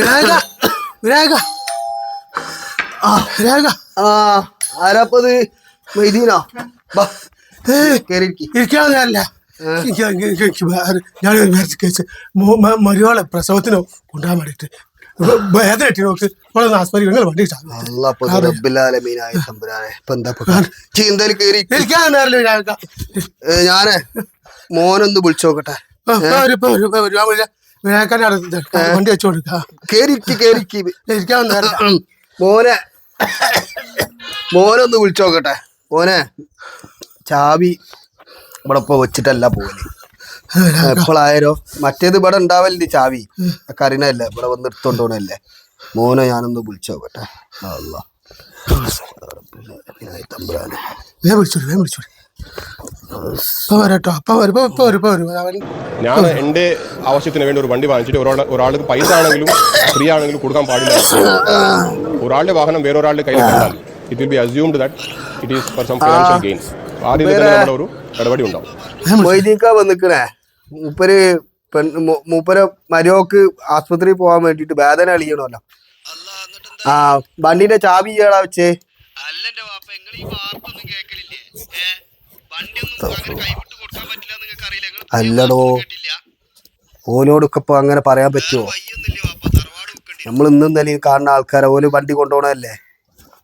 വിനായക. വിനായക. ആ വിനായക. ആ ആരാപ്പത്? മൈദീനോ? വേറെ- ഞാൻ കേസ് മരുവാളെ പ്രസവത്തിനോ കൊണ്ടുപോകാൻ വേണ്ടിയിട്ട്. വേദന നോക്ക്. വണ്ടി വിനായക? ഞാനേ മോനൊന്ന് വിളിച്ചു. അടുത്ത് വണ്ടി വെച്ചു കൊടുക്ക മോനെ. മോനൊന്ന് വിളിച്ചു നോക്കട്ടെ. മോനെ ചാവി ഇവിടെ ഇപ്പൊ വെച്ചിട്ടല്ല പോലെ എപ്പോഴായാലോ മറ്റേത് ഇവിടെ ഉണ്ടാവല്ലേ ചാവി. കറിനല്ലേ ഇവിടെ വന്ന് എടുത്തോണ്ടോണല്ലേ മോനെ ഞാനൊന്ന് വിളിച്ചു നോക്കട്ടെ. അല്ലാ. തമ്പുരാനെ വിളിച്ചോളൂ വിളിച്ചോളൂ. ഞാൻ എന്റെ ആവശ്യത്തിന് വേണ്ടി ഒരു വണ്ടി വാങ്ങിച്ചിട്ട് ഒരാൾ ഒരാൾക്ക് പൈസ ആണെങ്കിലും ഫ്രീ ആണെങ്കിലും കൊടുക്കാൻ പാടില്ല. ഒരാളുടെ വാഹനം വേറൊരാളുടെ കയ്യിൽ കണ്ടാൽ it will be assumed that it is for some financial gains ആദ്യം തന്നെ നമ്മുടെ ഒരു ഇടപെടി ഉണ്ടാവും. മൊയ്തീക്ക വന്നിക്കണേ. മൂപ്പര് പെൺ മൂപ്പര് മരോക്ക് ആസ്പത്രിയിൽ പോകാൻ വേണ്ടിട്ട് വേദന അളിയണമല്ലോ ആ വണ്ടിന്റെ ചാവി ഇയാളാ വെച്ചേ. അല്ലെന്റെ വാപ്പ നിങ്ങൾ ഈ വാർത്തയൊന്നും കേൾക്കലില്ലേ അല്ലടോ. ഓനോടൊക്കെ ഇപ്പൊ അങ്ങനെ പറയാൻ പറ്റുമോ നമ്മൾ ഇന്നും തന്നെ കാണുന്ന ആൾക്കാരെ ഓൽ വണ്ടി കൊണ്ടുപോകണല്ലേ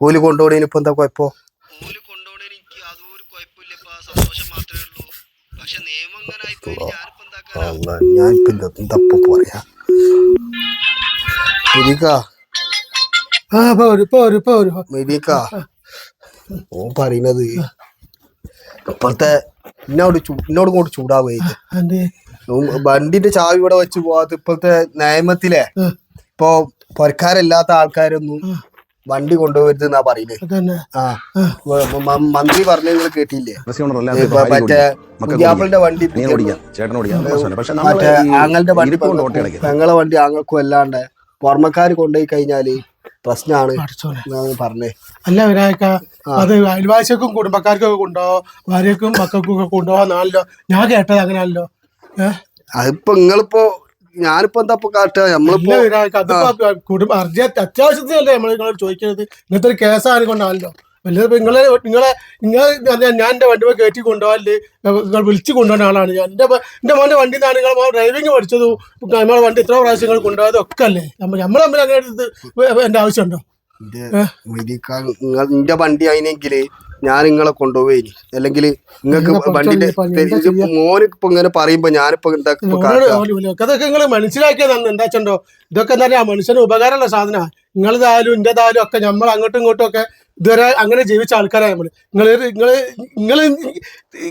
ഓൽ കൊണ്ടുപോകണേന് ഇപ്പൊ എന്താ കൊഴപ്പോ? ഞാൻ ഇപ്പൊ. പറയാ? മെരീക്ക ഓൻ പറയുന്നത് ഇപ്പോഴത്തെ എന്നോട് ചൂ- എന്നോട് കൊണ്ട് ചൂടാവുക വണ്ടിന്റെ ചാവി ഇവിടെ വെച്ച് പോവാത്ത ഇപ്പോഴത്തെ നിയമത്തിലെ ഇപ്പൊ പൊരക്കാരല്ലാത്ത ആൾക്കാരൊന്നും വണ്ടി കൊണ്ടുപോകരുത് എന്നാ പറയുന്നത് ആ മന്ത്രി പറഞ്ഞ നിങ്ങൾ കേട്ടില്ലേ? മറ്റേ. വണ്ടി നീ ഓടിക്കാം. ചേട്ടൻ ഓടിക്കാം. പക്ഷെ മറ്റേ ആങ്ങളുടെ വണ്ടി ഞങ്ങളെ പെങ്ങളെ വണ്ടി ആങ്ങൾക്കും അല്ലാണ്ട് പുറമക്കാര് കൊണ്ടുപോയി കഴിഞ്ഞാൽ പ്രശ്നമാണ് പറഞ്ഞേ. അല്ല വിനായക അത് അയൽവാസിക്കും കുടുംബക്കാർക്കും ഒക്കെ കൊണ്ടുപോവാ ഭാര്യക്കും മക്കൾക്കും ഒക്കെ കൊണ്ടുപോവാന്നാണല്ലോ. ഞാൻ കേട്ടത് അങ്ങനല്ലോ അതിപ്പോ നിങ്ങളിപ്പോ ഞാനിപ്പോ എന്താ കാട്ടുക നമ്മളിപ്പോ കുടുംബ അത്യാവശ്യത്തിനല്ലേ നമ്മൾ ചോദിക്കുന്നത് ഇങ്ങനത്തെ ഒരു കേസാണ് കൊണ്ടാണല്ലോ വല്ലത് ഇപ്പൊ നിങ്ങളെ നിങ്ങളെ നിങ്ങൾ ഞാൻ എന്റെ വണ്ടി പോയി കയറ്റി കൊണ്ടുപോകാൽ നിങ്ങൾ വിളിച്ചു കൊണ്ടുപോകുന്ന ആളാണ്. ഞാൻ എന്റെ എന്റെ മോന്റെ വണ്ടി നിന്നാണ് നിങ്ങൾ ഡ്രൈവിംഗ് പഠിച്ചതും നമ്മളെ വണ്ടി ഇത്ര പ്രാവശ്യം നിങ്ങൾ കൊണ്ടുപോയതും ഒക്കെ അല്ലേ? നമ്മൾ നമ്മൾ തമ്മിൽ അങ്ങനെ എടുത്ത് എന്റെ ആവശ്യമുണ്ടോ? നിന്റെ വണ്ടി ആയിനെങ്കിൽ ഞാൻ നിങ്ങളെ കൊണ്ടുപോയി അല്ലെങ്കിൽ നിങ്ങൾക്ക് വണ്ടിന്റെ ഇപ്പൊ മോന് ഇപ്പൊ ഇങ്ങനെ പറയുമ്പോ ഞാനിപ്പോ അതൊക്കെ നിങ്ങൾ മനസ്സിലാക്കിയത് എന്താച്ചോ ഇതൊക്കെ എന്താ പറയാ മനുഷ്യന് ഉപകാരമുള്ള സാധന നിങ്ങളതായാലും ഇന്റേതായാലും ഒക്കെ നമ്മൾ അങ്ങോട്ടും ഇങ്ങോട്ടും ഒക്കെ ഇതുവരെ അങ്ങനെ ജീവിച്ച ആൾക്കാരായ നമ്മൾ നിങ്ങൾ നിങ്ങൾ നിങ്ങൾ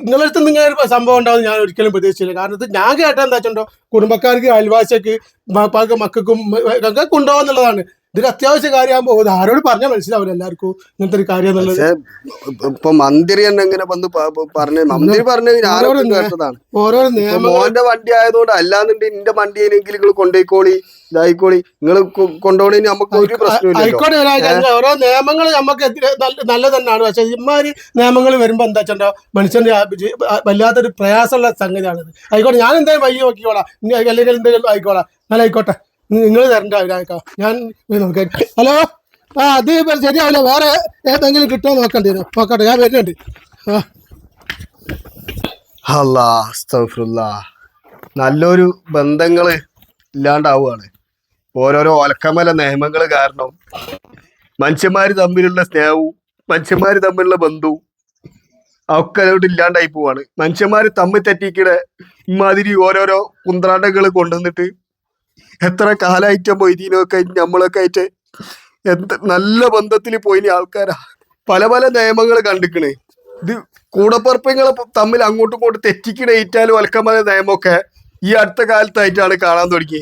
നിങ്ങളടുത്ത് നിങ്ങൾ ഒരു സംഭവം ഉണ്ടാവും ഞാൻ ഒരിക്കലും പ്രതീക്ഷിച്ചില്ല. കാരണം ഞാൻ കേട്ടാ എന്താ വെച്ചോ കുടുംബക്കാർക്ക് അയൽവാസിക്ക് മക്കൾക്കും ഒക്കെ കൊണ്ടുപോകാന്നുള്ളതാണ് ഇതൊരു അത്യാവശ്യ കാര്യമാകുമ്പോൾ ഇത് ആരോട് പറഞ്ഞാൽ മനസ്സിലാവില്ല എല്ലാവർക്കും ഇങ്ങനത്തെ ഒരു കാര്യം എന്നുള്ളത്. ഇപ്പൊ മന്ത്രി തന്നെ ഇങ്ങനെ വന്ന് പറഞ്ഞു മന്ത്രി പറഞ്ഞു കേട്ടതാണ്. ഓരോ മോന്റെ വണ്ടി ആയതുകൊണ്ട് അല്ലാന്നുണ്ടെങ്കിൽ നിന്റെ വണ്ടി ആണെങ്കിൽ നിങ്ങൾ കൊണ്ടുപോയിക്കോളി ഇതായിക്കോളി. നിങ്ങൾ കൊണ്ടുപോകണി നമുക്ക് ഒരു പ്രശ്നമില്ല ഓരോ നിയമങ്ങൾ നമുക്ക് നല്ല- തന്നെയാണ് പക്ഷെ ഇമാതിരി നിയമങ്ങൾ വരുമ്പോ എന്താ വെച്ചോ മനുഷ്യന്റെ വല്ലാത്തൊരു പ്രയാസമുള്ള സംഗതിയാണിത്. ആയിക്കോട്ടെ ഞാൻ എന്തായാലും വൈകി നോക്കിക്കോളാം അല്ലെങ്കിൽ എന്തെങ്കിലും ആയിക്കോളാം. നല്ല ആയിക്കോട്ടെ. നിങ്ങൾ തരണ്ട അവരാക്ക ഞാൻ നോക്കാം. ഹലോ? ആ അത് ശരിയാവില്ല. വേറെ ഏതെങ്കിലും കിട്ടുമോ നോക്കണ്ടേ നോക്കട്ടെ ഞാൻ വരുന്നുണ്ട്. നല്ലൊരു ബന്ധങ്ങൾ ഇല്ലാണ്ടാവുകയാണ്. ഓരോരോ ഒലക്കമല നിയമങ്ങൾ കാരണം മനുഷ്യന്മാര് തമ്മിലുള്ള സ്നേഹവും മനുഷ്യന്മാര് തമ്മിലുള്ള ബന്ധവും ഒക്കെ അതുകൊണ്ട് ഇല്ലാണ്ടായി പോവാണ്. മനുഷ്യന്മാര് തമ്മിൽ തെറ്റിക്കിടെ ഇമാതിരി ഓരോരോ കുന്ത്രാണ്ടങ്ങൾ കൊണ്ടുവന്നിട്ട് എത്ര കാലായിട്ട് മൊയ്തീനൊക്കെ നമ്മളൊക്കെ ആയിട്ട് എന്ത് നല്ല ബന്ധത്തിൽ പോയിനി ആൾക്കാരാ. പല പല നിയമങ്ങൾ കണ്ടിക്കണേ. ഇത് കൂടപ്പറപ്പങ്ങളെ തമ്മിൽ അങ്ങോട്ടും ഇങ്ങോട്ടും തെറ്റിക്കണ ഏറ്റാലും ഒലക്കമല നിയമമൊക്കെ ഈ അടുത്ത കാലത്തായിട്ടാണ് കാണാൻ തുടങ്ങി.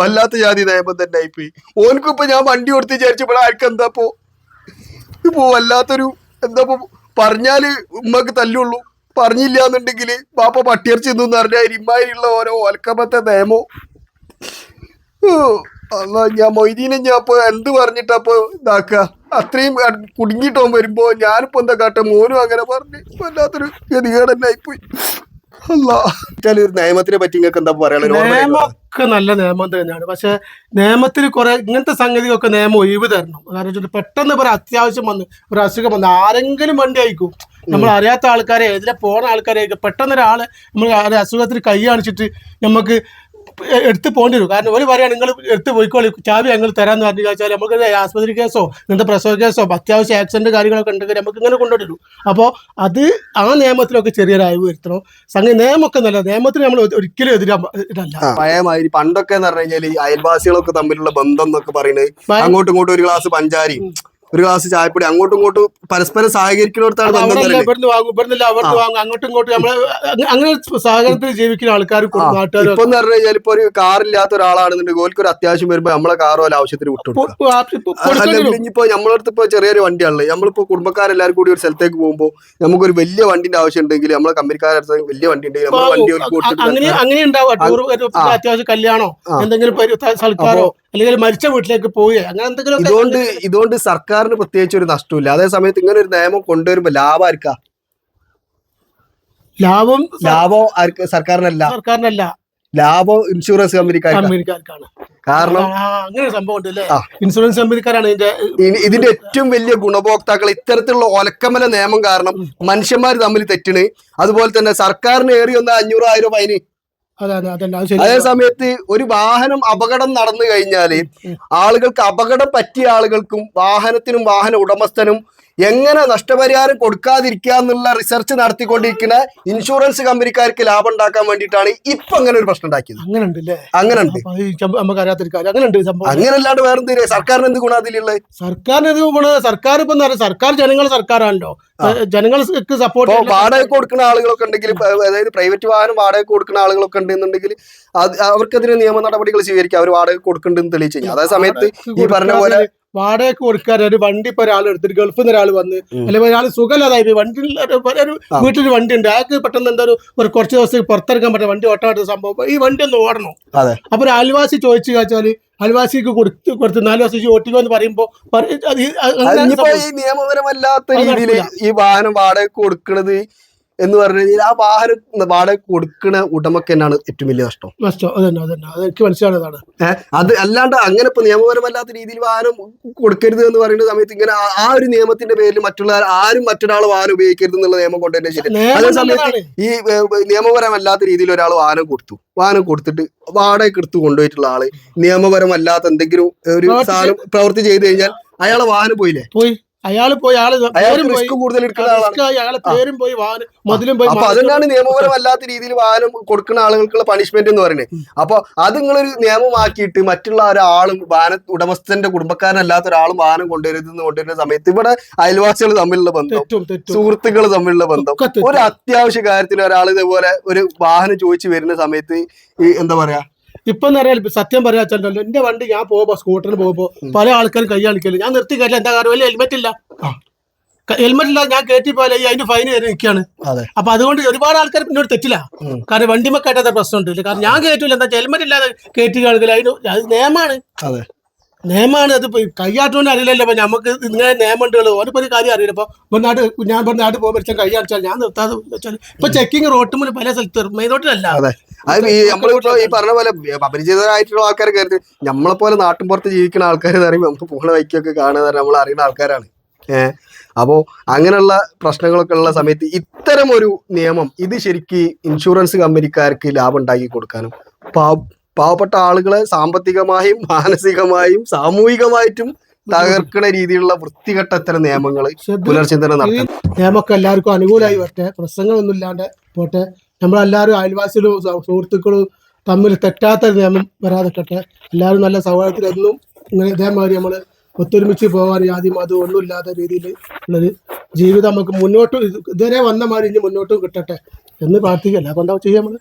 വല്ലാത്ത ജാതി നിയമം തന്നെ ആയിപ്പോയി ഇപ്പൊ ഞാൻ വണ്ടി കൊടുത്ത് വിചാരിച്ചു ആർക്കും എന്താ ഇപ്പോ? വല്ലാത്തൊരു എന്താ ഇപ്പൊ പറഞ്ഞാൽ ഉമ്മക്ക് തല്ലുള്ളൂ. പറഞ്ഞില്ല എന്നുണ്ടെങ്കിൽ പാപ്പ പട്ടിയർച്ചി എന്ന് പറഞ്ഞാൽ ഇമ്മാതിരിയുള്ള ഓരോ ഒലക്കമത്തെ നിയമോ. ഞാൻ മൊയ്തീനെ ഞാൻ അപ്പൊ എന്ത് പറഞ്ഞിട്ടപ്പോ ഇതാക്ക? അത്രയും കുടുങ്ങിട്ടോ വരുമ്പോ ഞാനിപ്പോ എന്താ കാട്ടെ? മോനും അങ്ങനെ പറഞ്ഞു. വല്ലാത്തൊരു ഗതികേടന്നായി പോയി ഒരു നിയമത്തിനെ പറ്റി നിങ്ങൾക്ക് എന്താ പറയാനുള്ളത്? നിയമമൊക്കെ നല്ല നിയമം തന്നെയാണ്. പക്ഷെ നിയമത്തിൽ കുറെ ഇങ്ങനത്തെ സംഗതികളൊക്കെ നിയമം ഒഴിവ് തരണം. കാരണം വെച്ചിട്ട് പെട്ടെന്ന് ഒരു അത്യാവശ്യം വന്ന് ഒരു അസുഖം വന്ന് ആരെങ്കിലും വണ്ടി അയക്കും. നമ്മൾ അറിയാത്ത ആൾക്കാരെ എതിരെ പോണ ആൾക്കാരെ പെട്ടെന്ന് ഒരാൾ നമ്മൾ അസുഖത്തിന് കൈ കാണിച്ചിട്ട് നമുക്ക് എടുത്ത് പോകേണ്ടി വരും. കാരണം ഒരു പറയാണ് നിങ്ങൾ എടുത്ത് പോയിക്കോളി. ചാവി ഞങ്ങൾ തരാന്ന് പറഞ്ഞു കഴിച്ചാൽ നമുക്ക് ആസ്പത്രി കേസോ ഇങ്ങനത്തെ പ്രസവ കേസോ അത്യാവശ്യം ആക്സിഡന്റ് കാര്യങ്ങളൊക്കെ ഉണ്ടെങ്കിൽ നമുക്ക് ഇങ്ങനെ കൊണ്ടുവരും അപ്പോൾ അത് ആ നിയമത്തിലൊക്കെ ചെറിയൊരു അയവ് വരുത്തണം. സംഗതി നിയമമൊക്കെ നല്ല നിയമത്തിന് നമ്മൾ ഒരിക്കലും എതിരല്ല ആ, പണ്ടൊക്കെ എന്ന് പറഞ്ഞു കഴിഞ്ഞാൽ അയൽവാസികളൊക്കെ തമ്മിലുള്ള ബന്ധം എന്നൊക്കെ പറയുന്നത് അങ്ങോട്ടും ഇങ്ങോട്ടും ഒരു ഗ്ലാസ് പഞ്ചാരി ഒരു ഗ്ലാസ് ചായപ്പൊടി അങ്ങോട്ടും ഇങ്ങോട്ടും പരസ്പരം സഹകരിക്കുന്നിടത്താണ് ഇവിടുന്ന് വാങ്ങും? അവിടുന്ന് വാങ്ങും? അങ്ങോട്ടും ഇങ്ങോട്ടും നമ്മൾ അങ്ങനെ സഹകരണത്തിൽ ജീവിക്കുന്ന ഇപ്പൊ എന്ന് പറഞ്ഞു കഴിഞ്ഞാൽ ഇപ്പൊ ഒരു കാറില്ലാത്ത ഒരാളാണെന്നുണ്ടെങ്കിൽ ഓൽക്ക് ഒരു അത്യാവശ്യം വരുമ്പോ നമ്മളെ കാറോ അല്ല ആവശ്യത്തിന് വിട്ടുണ്ട് ഇപ്പൊ നമ്മളടുത്ത് ഇപ്പൊ ചെറിയൊരു വണ്ടിയാണല്ലോ. നമ്മളിപ്പോ കുടുംബക്കാരെല്ലാരും കൂടി ഒരു സ്ഥലത്തേക്ക് പോകുമ്പോൾ നമുക്കൊരു വലിയ വണ്ടിന്റെ ആവശ്യം ഉണ്ടെങ്കിൽ നമ്മളെ കമ്പനിക്കാരടുത്ത് വലിയ വണ്ടി ഉണ്ടെങ്കിൽ നമ്മൾ വണ്ടി അങ്ങനെ അങ്ങനെ അത്യാവശ്യം കല്യാണോ? എന്തെങ്കിലും അല്ലെങ്കിൽ മരിച്ച വീട്ടിലേക്ക് പോയി. അങ്ങനെ എന്തെങ്കിലും ഇതുകൊണ്ട് ഇതുകൊണ്ട് സർക്കാരിന് പ്രത്യേകിച്ച് ഒരു നഷ്ടമില്ല അതേ സമയത്ത് ഇങ്ങനെ ഒരു നിയമം കൊണ്ടുവരുമ്പോ ലാഭം ആർക്കാ? ലാഭം ലാഭം ആർക്ക്? സർക്കാരിനല്ല. സർക്കാരിനല്ല. ലാഭം ഇൻഷുറൻസ് കമ്പനിക്കാർക്ക്. കമ്പനിക്കാർക്കാണ്. കാരണം അങ്ങനെ സംഭവം ഇൻഷുറൻസ് കമ്പനിക്കാരാണ് ഇതിന്റെ ഇതിന്റെ ഏറ്റവും വലിയ ഗുണഭോക്താക്കൾ ഇത്തരത്തിലുള്ള ഒലക്കമല നിയമം കാരണം മനുഷ്യന്മാർ തമ്മിൽ തെറ്റിണ്. അതുപോലെ തന്നെ സർക്കാരിന് ഏറി വന്ന അഞ്ഞൂറ് ആയിരം ഫൈന് അത് സമയത്ത് ഒരു വാഹനം അപകടം നടന്നു കഴിഞ്ഞാൽ ആളുകൾക്ക് അപകടം പറ്റിയ ആളുകൾക്കും വാഹനത്തിനും വാഹന ഉടമസ്ഥനും എങ്ങനെ നഷ്ടപരിഹാരം കൊടുക്കാതിരിക്കുക എന്നുള്ള റിസർച്ച് നടത്തിക്കൊണ്ടിരിക്കുന്ന ഇൻഷുറൻസ് കമ്പനിക്കാർക്ക് ലാഭം ഉണ്ടാക്കാൻ വേണ്ടിയിട്ടാണ് ഇപ്പൊ അങ്ങനെ ഒരു പ്രശ്നം ഉണ്ടാക്കിയത്. അങ്ങനെ ഉണ്ട് അല്ലേ അങ്ങനെ ഉണ്ട് അങ്ങനെ അല്ലാണ്ട് സംഭവം. അങ്ങനല്ലാണ്ട് സർക്കാരിന് എന്ത് ഗുണം അതിലുള്ളത് സർക്കാരിന് എന്ത് ഗുണം? സർക്കാർ ഇപ്പൊ സർക്കാർ ജനങ്ങളെ സർക്കാരാണല്ലോ. ജനങ്ങൾക്ക് ഇപ്പൊ സപ്പോർട്ട് വാടക കൊടുക്കുന്ന ആളുകളൊക്കെ ഉണ്ടെങ്കിൽ അതായത് പ്രൈവറ്റ് വാഹനം വാടക കൊടുക്കുന്ന ആളുകളൊക്കെ ഉണ്ടെന്നുണ്ടെങ്കിൽ അവർക്കെതിരെ നിയമ നടപടികൾ സ്വീകരിക്കാം അവർ വാടക കൊടുക്കുന്നുണ്ടെന്ന് തെളിയിച്ചു കഴിഞ്ഞാൽ. അതേ സമയത്ത് ഈ പറഞ്ഞ പോലെ വാടകയ്ക്ക് കൊടുക്കാൻ ഒരു വണ്ടി ഇപ്പൊ ഒരാൾ എടുത്തിട്ട് ഗൾഫിൽ നിന്ന് ഒരാൾ വന്ന് അല്ലെങ്കിൽ ഒരാൾ സുഖമില്ലാതായി വണ്ടി. വീട്ടിൽ വണ്ടി ഉണ്ട്. അയാൾക്ക് പെട്ടെന്ന് എന്താ ഒരു കുറച്ച് ദിവസത്തേക്ക് പുറത്തിറക്കാൻ പറ്റുന്ന വണ്ടി ഓട്ടമായിട്ട് സംഭവം. ഈ വണ്ടി ഒന്ന് ഓടണം. അപ്പൊ ഒരു അയൽവാസി ചോദിച്ചു വെച്ചാൽ അയൽവാസിക്ക് കൊടുത്ത് കൊടുത്ത് നാല് ദിവസം ഓട്ടിക്കോ എന്ന് പറയുമ്പോ നിയമപരമല്ലാത്ത രീതിയിൽ ഈ വാഹനം വാടക കൊടുക്കണത് എന്ന് പറഞ്ഞു കഴിഞ്ഞാൽ ആ വാഹനം വാടക കൊടുക്കുന്ന ഉടമക്ക് തന്നെയാണ് ഏറ്റവും വലിയ നഷ്ടം. നഷ്ടം. അതന്നെ അതന്നെ. അത് എനിക്ക് മനസ്സിലായതാണ് അത് അല്ലാണ്ട് അങ്ങനെ ഇപ്പൊ നിയമപരമല്ലാത്ത രീതിയിൽ വാഹനം കൊടുക്കരുത് എന്ന് പറയുന്ന സമയത്ത് ഇങ്ങനെ ആ- ഒരു നിയമത്തിന്റെ പേരിൽ മറ്റുള്ള ആരും മറ്റൊരാൾ വാഹനം ഉപയോഗിക്കരുത് എന്നുള്ള നിയമം കൊണ്ടുതന്നെ ശരി അതേ സമയത്ത് ഈ നിയമപരമല്ലാത്ത രീതിയിൽ ഒരാൾ വാഹനം കൊടുത്തു. വാഹനം കൊടുത്തിട്ട് വാടക എടുത്ത് കൊണ്ടുപോയിട്ടുള്ള ആൾ നിയമപരമല്ലാത്ത എന്തെങ്കിലും ഒരു സാധനം പ്രവൃത്തി ചെയ്തു കഴിഞ്ഞാൽ അയാളെ വാഹനം പോയില്ലേ? പോയി. അയാൾ പോയി ആൾ പേരും റിസ്ക് കൂടുതൽ എടുക്കുന്ന ആളാണ്. റിസ്ക് ആയി അയാളെ പേരും പോയി വാഹനം മതിലും പോയി അപ്പൊ അതുകൊണ്ടാണ് നിയമപരമല്ലാത്ത രീതിയിൽ വാഹനം കൊടുക്കുന്ന ആളുകൾക്കുള്ള പണിഷ്മെന്റ് എന്ന് പറയുന്നത്. അപ്പൊ അത് നിങ്ങളൊരു നിയമമാക്കിയിട്ട് മറ്റുള്ള ഒരാളും വാഹന ഉടമസ്ഥന്റെ കുടുംബക്കാരനല്ലാത്ത ഒരാളും വാഹനം കൊണ്ടുവരുന്ന കൊണ്ടുവരുന്ന സമയത്ത് ഇവിടെ അയൽവാസികൾ തമ്മിലുള്ള ബന്ധം സുഹൃത്തുക്കൾ തമ്മിലുള്ള ബന്ധം ഒരു അത്യാവശ്യ കാര്യത്തിന് ഒരാൾ ഇതേപോലെ ഒരു വാഹനം ചോദിച്ചു വരുന്ന സമയത്ത് ഈ എന്താ പറയാ ഇപ്പൊ അറിയാം സത്യം പറയാച്ചല്ലോ എന്റെ വണ്ടി ഞാൻ പോകുമ്പോ സ്കൂട്ടറിന് പോകുമ്പോ പല ആൾക്കാരും കൈ കാണിക്കല്ലോ ഞാൻ നിർത്തി കയറ്റില്ല എന്താ കാരണം വലിയ ഹെൽമെറ്റ് ഇല്ല. ഹെൽമെറ്റ് ഇല്ല ഞാൻ കയറ്റി പോലെ ഈ അതിന് ഫൈൻ വരെ നിൽക്കുകയാണ്. അപ്പൊ അതുകൊണ്ട് ഒരുപാട് ആൾക്കാർ പിന്നോട് തെറ്റില്ല. കാരണം കാരണം വണ്ടിമ കയറ്റാത്ത പ്രശ്നമുണ്ട്. കാരണം ഞാൻ കയറ്റില്ല എന്താ ഹെൽമെറ്റ് ഇല്ലാതെ കയറ്റി കാണിക്കില്ല അതിന് അത് നിയമമാണ്. അതെ നിയമമാണ് അത് കൈയാട്ടുകൊണ്ട് അറിയില്ലല്ലോ അപ്പൊ നമുക്ക് ഇങ്ങനെ നിയമമുണ്ട് ഓനിപ്പോ ഒരു കാര്യം അറിയില്ല. ഇപ്പൊ നാട് ഞാൻ ഇപ്പൊ നാട്ടിൽ പോകുമ്പോൾ വെച്ചാൽ കൈ അടിച്ചാൽ ഞാൻ നിർത്താതെ വെച്ചാൽ ഇപ്പൊ ചെക്കിങ് റോട്ടുമുന്നിൽ പല സ്ഥലത്ത് മെയിൻ റോട്ടിലല്ല അതെ. അത് ഈ നമ്മളിപ്പോ ഈ പറഞ്ഞ പോലെ അപരിചിതരായിട്ടുള്ള ആൾക്കാർ കരുതി നമ്മളെ പോലെ നാട്ടിൻ പുറത്ത് ജീവിക്കുന്ന ആൾക്കാർ എന്ന് പറയുമ്പോൾ നമുക്ക് പോണ വൈക്കൊക്കെ കാണുക നമ്മൾ അറിയുന്ന ആൾക്കാരാണ്. ഏഹ് അപ്പോ അങ്ങനെയുള്ള പ്രശ്നങ്ങളൊക്കെ ഉള്ള സമയത്ത് ഇത്തരം ഒരു നിയമം ഇത് ശരിക്ക് ഇൻഷുറൻസ് കമ്പനിക്കാർക്ക് ലാഭം ഉണ്ടാക്കി കൊടുക്കാനും പാവ പാവപ്പെട്ട ആളുകളെ സാമ്പത്തികമായും മാനസികമായും സാമൂഹികമായിട്ടും തകർക്കുന്ന രീതിയിലുള്ള വൃത്തികെട്ട ഇത്തരം നിയമങ്ങൾ പുനർചിന്തനം നടത്തും നിയമൊക്കെ നിയമമൊക്കെ എല്ലാവർക്കും അനുകൂലമായി വരട്ടെ. പ്രശ്നങ്ങളൊന്നും ഇല്ലാണ്ട് പോട്ടെ. നമ്മളെല്ലാവരും അയൽവാസികളും സുഹൃത്തുക്കളും തമ്മിൽ തെറ്റാത്ത നിയമം വരാതെ നിൽക്കട്ടെ എല്ലാവരും നല്ല സൗകര്യത്തിലെന്നും ഇങ്ങനെ ഇതേമാതിരി നമ്മൾ ഒത്തൊരുമിച്ച് പോകാൻ ജാതി മതം ഒന്നും ഇല്ലാത്ത രീതിയിൽ ഉള്ളൊരു ജീവിതം നമുക്ക് മുന്നോട്ട് ഇത് ഇതുവരെ വന്ന മാതിരി ഇനി മുന്നോട്ടും കിട്ടട്ടെ എന്ന് പ്രാർത്ഥിക്കല്ല അപ്പൊ എന്താ ചെയ്യാൻ നമ്മൾ?